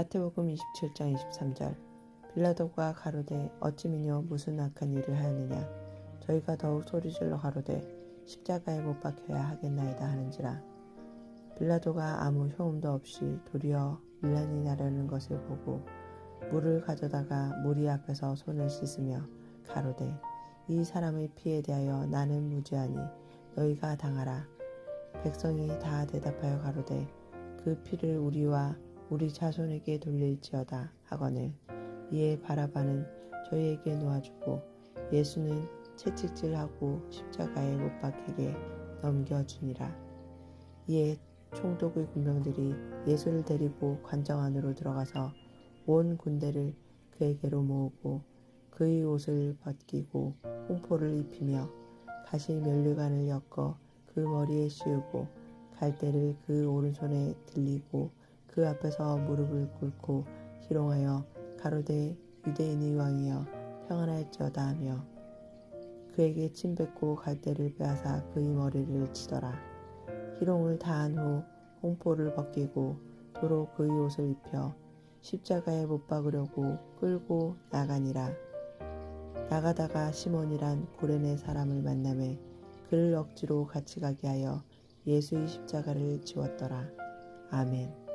마태복음 27장 23절. 빌라도가 가로되 어찌미뇨 무슨 악한 일을 하느냐? 저희가 더욱 소리질러 가로되 십자가에 못 박혀야 하겠나이다 하는지라. 빌라도가 아무 효험도 없이 도리어 밀란이 나려는 것을 보고 물을 가져다가 무리 앞에서 손을 씻으며 가로되 이 사람의 피에 대하여 나는 무죄하니 너희가 당하라. 백성이 다 대답하여 가로되 그 피를 우리와 우리 자손에게 돌릴지어다 하거늘 이에 바라바는 저희에게 놓아주고 예수는 채찍질하고 십자가에 못 박히게 넘겨주니라. 이에 총독의 군병들이 예수를 데리고 관장 안으로 들어가서 온 군대를 그에게로 모으고 그의 옷을 벗기고 홍포를 입히며 가시 면류관을 엮어 그 머리에 씌우고 갈대를 그 오른손에 들리고 그 앞에서 무릎을 꿇고 희롱하여 가로되 유대인의 왕이여 평안할지어다 하며 그에게 침 뱉고 갈대를 빼앗아 그의 머리를 치더라. 희롱을 다한 후 홍포를 벗기고 도로 그의 옷을 입혀 십자가에 못 박으려고 끌고 나가니라. 나가다가 시몬이란 구레네 사람을 만남에 그를 억지로 같이 가게 하여 예수의 십자가를 지웠더라. 아멘